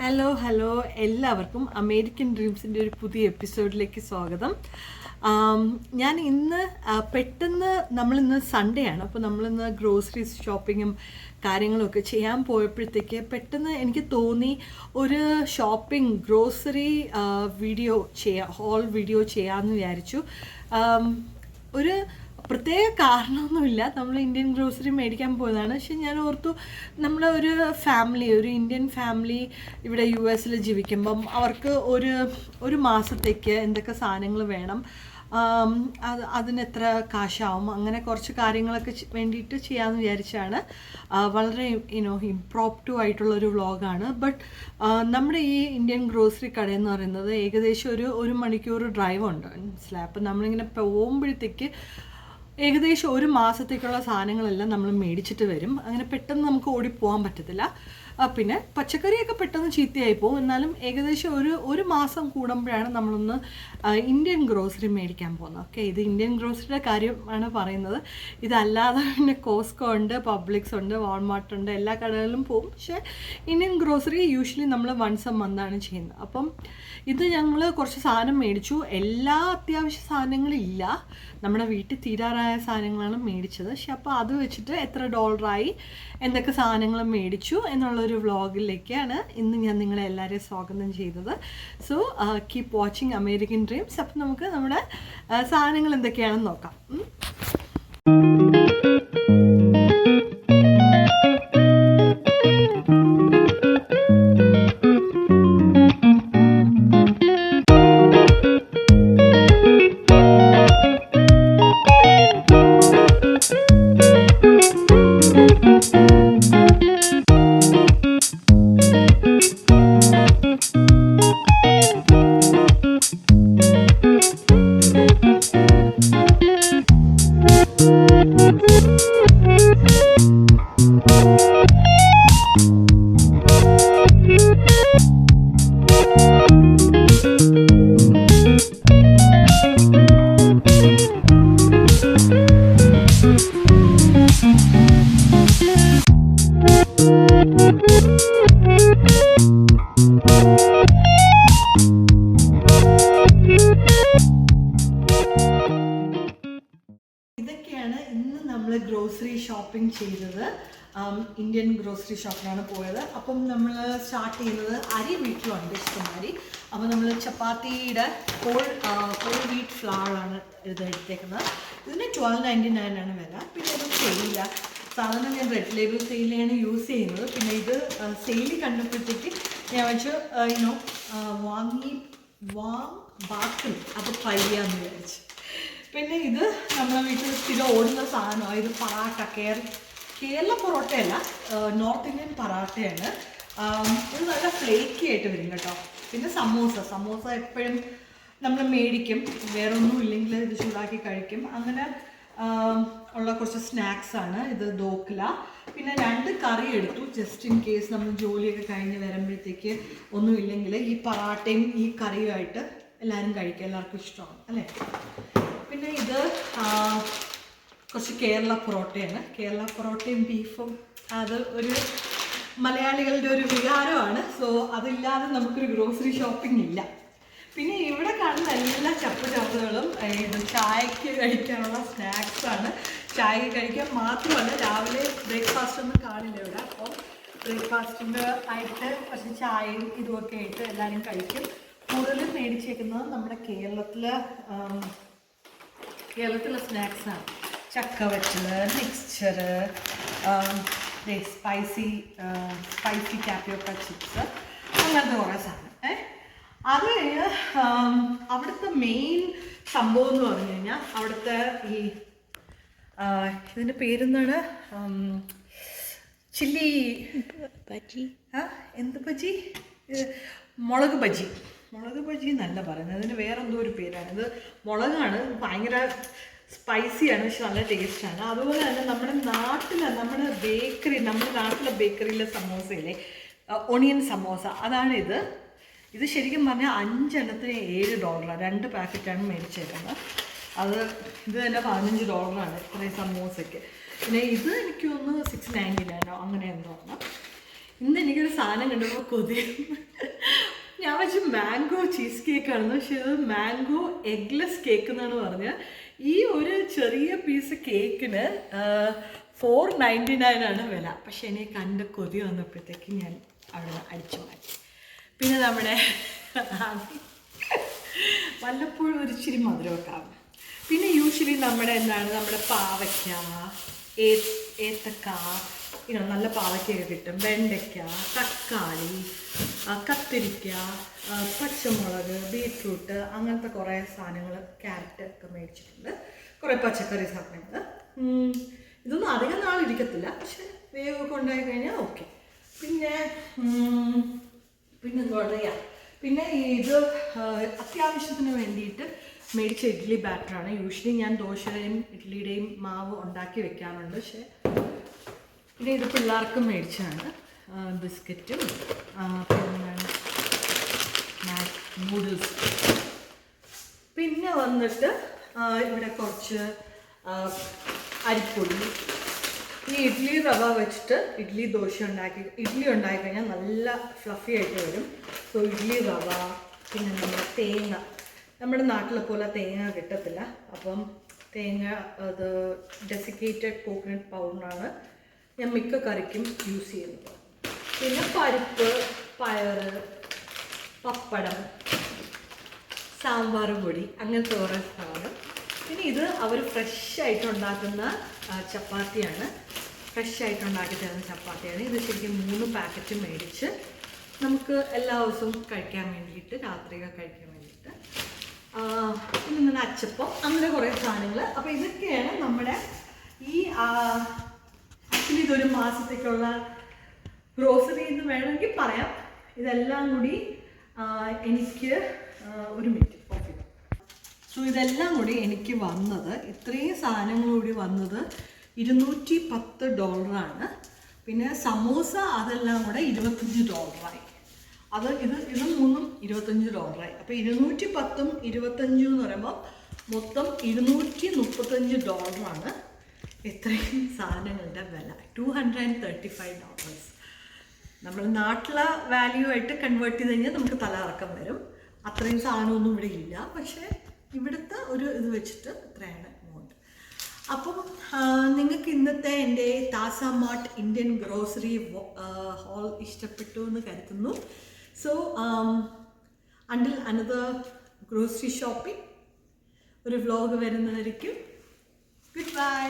Hello hello എല്ലാവർക്കും American ഡ്രീംസിന്റെ ഒരു പുതിയ എപ്പിസോഡിലേക്ക് സ്വാഗതം. ഞാൻ ഇന്ന് പെട്ടെന്ന് നമ്മളിന്ന് സൺഡേ ആണ്. അപ്പോൾ നമ്മളിന്ന് ഗ്രോസറീസ് ഷോപ്പിങ്ങും കാര്യങ്ങളൊക്കെ ചെയ്യാൻ പോയപ്പോഴത്തേക്ക് പെട്ടെന്ന് എനിക്ക് തോന്നി ഒരു ഷോപ്പിംഗ് ഗ്രോസറി വീഡിയോ ചെയ്യാം ഹോൾ വീഡിയോ ചെയ്യാമെന്ന് വിചാരിച്ചു. ഒരു പ്രത്യേക കാരണമൊന്നുമില്ല. നമ്മൾ ഇന്ത്യൻ ഗ്രോസറി മേടിക്കാൻ പോയതാണ്. പക്ഷെ ഞാൻ ഓർത്തു നമ്മുടെ ഒരു ഫാമിലി ഒരു ഇന്ത്യൻ ഫാമിലി ഇവിടെ യു എസിൽ ജീവിക്കുമ്പം അവർക്ക് ഒരു ഒരു മാസത്തേക്ക് എന്തൊക്കെ സാധനങ്ങൾ വേണം അത് അതിന് എത്ര കാശാവും അങ്ങനെ കുറച്ച് കാര്യങ്ങളൊക്കെ വേണ്ടിയിട്ട് ചെയ്യാമെന്ന് വിചാരിച്ചാണ് വളരെ യുനോ ഇംപ്രോപ്റ്റീവ് ആയിട്ടുള്ള ഒരു വ്ളോഗാണ്. ബട്ട് നമ്മുടെ ഈ ഇന്ത്യൻ ഗ്രോസറി കടയെന്ന് പറയുന്നത് ഏകദേശം ഒരു ഒരു മണിക്കൂർ ഡ്രൈവ് ഉണ്ട്. മനസ്സിലായി അപ്പം നമ്മളിങ്ങനെ പോകുമ്പോഴത്തേക്ക് ഏകദേശം ഒരു മാസത്തേക്കുള്ള സാധനങ്ങളെല്ലാം നമ്മൾ മേടിച്ചിട്ട് വരും. അങ്ങനെ പെട്ടെന്ന് നമുക്ക് ഓടിപ്പോകാൻ പറ്റത്തില്ല. പിന്നെ പച്ചക്കറിയൊക്കെ പെട്ടെന്ന് ചീത്തയായി പോകും. എന്നാലും ഏകദേശം ഒരു ഒരു മാസം കൂടുമ്പോഴാണ് നമ്മളൊന്ന് ഇന്ത്യൻ ഗ്രോസറി മേടിക്കാൻ പോകുന്നത്. ഓക്കെ ഇത് ഇന്ത്യൻ ഗ്രോസറിയുടെ കാര്യമാണ് പറയുന്നത്. ഇതല്ലാതെ പിന്നെ കോസ്കോ ഉണ്ട് പബ്ലിക്സ് ഉണ്ട് വാൾമാർട്ട് ഉണ്ട് എല്ലാ കടകളിലും പോകും. പക്ഷേ ഇന്ത്യൻ ഗ്രോസറി യൂഷ്വലി നമ്മൾ വൺസ് എ മന്താണ് ചെയ്യുന്നത്. അപ്പം ഇത് ഞങ്ങൾ കുറച്ച് സാധനം മേടിച്ചു. എല്ലാ അത്യാവശ്യ സാധനങ്ങളും ഇല്ല നമ്മുടെ വീട്ടിൽ തീരാറായ സാധനങ്ങളാണ് മേടിച്ചത്. പക്ഷെ അപ്പോൾ അത് വെച്ചിട്ട് എത്ര ഡോളറായി എന്തൊക്കെ സാധനങ്ങൾ മേടിച്ചു എന്നുള്ളൊരു വ്ളോഗിലേക്കാണ് ഇന്ന് ഞാൻ നിങ്ങളെ എല്ലാവരെയും സ്വാഗതം ചെയ്തത് so keep watching American dreams അപ്പം നമുക്ക് നമ്മുടെ സാധനങ്ങൾ എന്തൊക്കെയാണെന്ന് നോക്കാം. ഇന്ത്യൻ ഗ്രോസറി ഷോപ്പിലാണ് പോയത്. അപ്പം നമ്മൾ സ്റ്റാർട്ട് ചെയ്യുന്നത് അരി വീട്ടിലുണ്ട് ഇഷ്ടംമാരി അപ്പോൾ നമ്മൾ ചപ്പാത്തിയുടെ ഹോൾ ഹോൾ വീറ്റ് ഫ്ലവർ ആണ് ഇത് എടുത്തേക്കുന്നത്. ഇതിന് ട്വൽവ് നയന്റി നയൻ ആണ് വില. പിന്നെ ഇത് സെയില സാധാരണ ഞാൻ റെഡ് ലേബിൾ സെയിലാണ് യൂസ് ചെയ്യുന്നത്. പിന്നെ ഇത് സെയിൽ കണ്ടപ്പോഴത്തേക്ക് ഞാൻ വെച്ച് ഇനോ വാങ്ങി വാങ് ബാക്കിൽ അത് പയ്യാന്ന് വിചാരിച്ചു. പിന്നെ ഇത് നമ്മുടെ വീട്ടിൽ സ്ഥിരം ഓടുന്ന സാധനമാണ്. ഇത് പാട്ട കേരള കേരള പൊറോട്ടയല്ല നോർത്ത് ഇന്ത്യൻ പറാട്ടയാണ്. ഇത് നല്ല ഫ്ലേക്കി ആയിട്ട് വരും കേട്ടോ. പിന്നെ സമോസ. സമോസ എപ്പോഴും നമ്മൾ മേടിക്കും. വേറെ ഒന്നും ഇല്ലെങ്കിൽ ഇത് ചൂടാക്കി കഴിക്കും. അങ്ങനെ ഉള്ള കുറച്ച് സ്നാക്സ് ആണ് ഇത് ദോക്ല പിന്നെ രണ്ട് കറി എടുത്തു. ജസ്റ്റ് ഇൻ കേസ് നമ്മൾ ജോലിയൊക്കെ കഴിഞ്ഞ് വരുമ്പോഴത്തേക്ക് ഒന്നും ഇല്ലെങ്കിൽ ഈ പറാട്ടയും ഈ കറിയുമായിട്ട് എല്ലാവരും കഴിക്കുക. എല്ലാവർക്കും ഇഷ്ടമാണ് അല്ലേ? പിന്നെ ഇത് കുറച്ച് കേരള പൊറോട്ടയാണ്. കേരള പൊറോട്ടയും ബീഫും അത് ഒരു മലയാളികളുടെ ഒരു വികാരമാണ്. സോ അതില്ലാതെ നമുക്കൊരു ഗ്രോസറി ഷോപ്പിംഗ് ഇല്ല. പിന്നെ ഇവിടെ കാണുന്ന എല്ലാ ചപ്പ് ചപ്പുകളും ഇത് ചായക്ക് കഴിക്കാനുള്ള സ്നാക്സാണ് ആണ്. ചായ കഴിക്കാൻ മാത്രമല്ല രാവിലെ ബ്രേക്ക്ഫാസ്റ്റ് ഒന്നും കാണില്ല ഇവിടെ. അപ്പോൾ ബ്രേക്ക്ഫാസ്റ്റിന്റെ ആയിട്ട് കുറച്ച് ചായയും ഇതുമൊക്കെ ആയിട്ട് എല്ലാവരും കഴിക്കും. കൂടുതലും മേടിച്ചേക്കുന്നത് നമ്മുടെ കേരളത്തിലെ കേരളത്തിലെ സ്നാക്സാണ് ചക്ക വെച്ചത് mixture spicy spicy tapioca chips അങ്ങനത്തെ കുറേ സാധനം. ഏ? അത് കഴിഞ്ഞ് അവിടുത്തെ മെയിൻ സംഭവം എന്ന് പറഞ്ഞു കഴിഞ്ഞാൽ അവിടുത്തെ ഈ ഇതിന്റെ പേരെന്താണ്? ചില്ലി ബജി ആ എന്ത് ബജി മുളക് ബജി മുളക് ബജി എന്നല്ല പറയുന്നത്. അതിന് വേറെ എന്തോ ഒരു പേരാണ്. ഇത് മുളകാണ്. ഭയങ്കര സ്പൈസിയാണ് പക്ഷെ നല്ല ടേസ്റ്റാണ്. അതുപോലെ തന്നെ നമ്മുടെ നാട്ടിലെ നമ്മുടെ ബേക്കറി നമ്മുടെ നാട്ടിലെ ബേക്കറിയിലെ സമോസയിലെ ഒണിയൻ സമോസ അതാണ് ഇത്. ശരിക്കും പറഞ്ഞാൽ അഞ്ചെണ്ണത്തിന് ഏഴ് ഡോളറാണ് രണ്ട് പാക്കറ്റാണ് മേടിച്ചേക്കുന്നത്. അത് ഇത് തന്നെ പതിനഞ്ച് ഡോളറാണ് ഇത്രയും സമോസയ്ക്ക്. പിന്നെ ഇത് എനിക്ക് ഒന്ന് സിക്സ് നയന്റി നയനോ അങ്ങനെ എന്തോ ആണ്. ഇന്ന് എനിക്കൊരു സാധനം കണ്ടപ്പോൾ കൊതി ഞാൻ വെച്ച് മാംഗോ ചീസ് കേക്ക് ആണെന്ന് പക്ഷെ ഇത് മാംഗോ എഗ്ലെസ് കേക്ക് എന്നാണ് പറഞ്ഞത്. ഈ ഒരു ചെറിയ പീസ് കേക്കിന് ഫോർ നയന്റി നയൻ ആണ് വില. പക്ഷെ എന്നെ കണ്ട് കൊതി വന്നപ്പോഴത്തേക്ക് ഞാൻ അവിടെ അടിച്ചു മാറ്റി. പിന്നെ നമ്മുടെ വല്ലപ്പോഴും ഒരു ഇച്ചിരി മധുരമൊക്കെ പിന്നെ യൂഷ്വലി നമ്മുടെ എന്താണ് നമ്മുടെ പാവയ്ക്ക ഏത്തക്ക ഇങ്ങനെ നല്ല പാവയ്ക്കൊക്കെ കിട്ടും. വെണ്ടയ്ക്ക തക്കാളി കത്തിരിക്ക പച്ചമുളക് ബീട്രൂട്ട് അങ്ങനത്തെ കുറേ സാധനങ്ങൾ ക്യാരറ്റ് ഒക്കെ മേടിച്ചിട്ടുണ്ട്. കുറേ പച്ചക്കറി സാധനങ്ങൾ ഇതൊന്നും അധികം നാൾ ഇരിക്കത്തില്ല പക്ഷെ വേവൊക്കെ ഉണ്ടായി കഴിഞ്ഞാൽ ഓക്കെ. പിന്നെ പിന്നെ പിന്നെന്താ പറയുക പിന്നെ ഇത് അത്യാവശ്യത്തിന് വേണ്ടിയിട്ട് മേടിച്ച ഇഡ്ഡലി ബാറ്ററാണ്. യൂഷ്വലി ഞാൻ ദോശയുടെയും ഇഡ്ഡലിയുടെയും മാവ് ഉണ്ടാക്കി വെക്കാറുണ്ട്. പക്ഷേ പിന്നെ ഇത് പിള്ളേർക്ക് മേടിച്ചാണ് ബിസ്ക്കറ്റും പിന്നെ നൂഡിൽസ്. പിന്നെ വന്നിട്ട് ഇവിടെ കുറച്ച് അരിപ്പൊടി. ഈ ഇഡ്ഡലി റവ വെച്ചിട്ട് ഇഡ്ഡലി ദോശ ഉണ്ടാക്കി ഇഡ്ഡലി ഉണ്ടാക്കി കഴിഞ്ഞാൽ നല്ല ഫ്ലഫി ആയിട്ട് വരും. സോ ഇഡ്ഡലി റവ പിന്നെ നമ്മുടെ തേങ്ങ. നമ്മുടെ നാട്ടിലെ പോലെ തേങ്ങ കിട്ടത്തില്ല. അപ്പം തേങ്ങ അത് ഡെസിക്കേറ്റഡ് കോക്കനട്ട് പൗഡറാണ് ഞാൻ മിക്ക കറിക്കും യൂസ് ചെയ്യുന്നത്. പിന്നെ പരിപ്പ് പയറ് പപ്പടം സാമ്പാർ പൊടി അങ്ങനത്തെ ഓരോ സാധനം പിന്നെ ഇത് അവർ ഫ്രഷ് ആയിട്ട് ഉണ്ടാക്കുന്ന ചപ്പാത്തിയാണ്. ഫ്രഷ് ആയിട്ട് ഉണ്ടാക്കി തരുന്ന ചപ്പാത്തിയാണ്. ഇത് ശരിക്കും മൂന്ന് പാക്കറ്റ് മേടിച്ച് നമുക്ക് എല്ലാ ദിവസവും കഴിക്കാൻ വേണ്ടിയിട്ട് രാത്രിയൊക്കെ കഴിക്കാൻ വേണ്ടിയിട്ട്. പിന്നെ അച്ചപ്പം അങ്ങനെ കുറേ സാധനങ്ങൾ അപ്പോൾ ഇതൊക്കെയാണ് നമ്മുടെ ഈ ഇതൊരു മാസത്തേക്കുള്ള ഗ്രോസറി എന്ന് വേണമെങ്കിൽ പറയാം. ഇതെല്ലാം കൂടി എനിക്ക് ഒരു മിനിറ്റ് ഓക്കെ സോ ഇതെല്ലാം കൂടി എനിക്ക് വന്നത് ഇത്രയും സാധനങ്ങൾ കൂടി വന്നത് ഇരുന്നൂറ്റി പത്ത് ഡോളറാണ് പിന്നെ സമോസ അതെല്ലാം കൂടെ ഇരുപത്തഞ്ച് ഡോളറായി അത് ഇത് ഇത് മൂന്നും ഇരുപത്തഞ്ച് ഡോളറായി അപ്പോൾ ഇരുന്നൂറ്റി പത്തും ഇരുപത്തഞ്ചും എന്ന് പറയുമ്പോൾ മൊത്തം ഇരുന്നൂറ്റി മുപ്പത്തഞ്ച് ഡോളറാണ് ഇത്രയും സാധനങ്ങളുടെ വില two hundred and thirty five dollars നമ്മൾ നാട്ടിലെ വാല്യൂ ആയിട്ട് കൺവേർട്ട് ചെയ്ത് കഴിഞ്ഞാൽ നമുക്ക് തലകറക്കം വരും. അത്രയും സാധനമൊന്നും ഇവിടെ ഇല്ല. പക്ഷേ ഇവിടുത്തെ ഒരു ഇത് വെച്ചിട്ട് ഇത്രയാണ് എമൗണ്ട് അപ്പം നിങ്ങൾക്ക് ഇന്നത്തെ എന്റെ Taaza mart Indian grocery haul ഇഷ്ടപ്പെട്ടു എന്ന് കരുതുന്നു. So until another grocery shopping ഒരു വ്ലോഗ് വരുന്നതായിരിക്കും. Good bye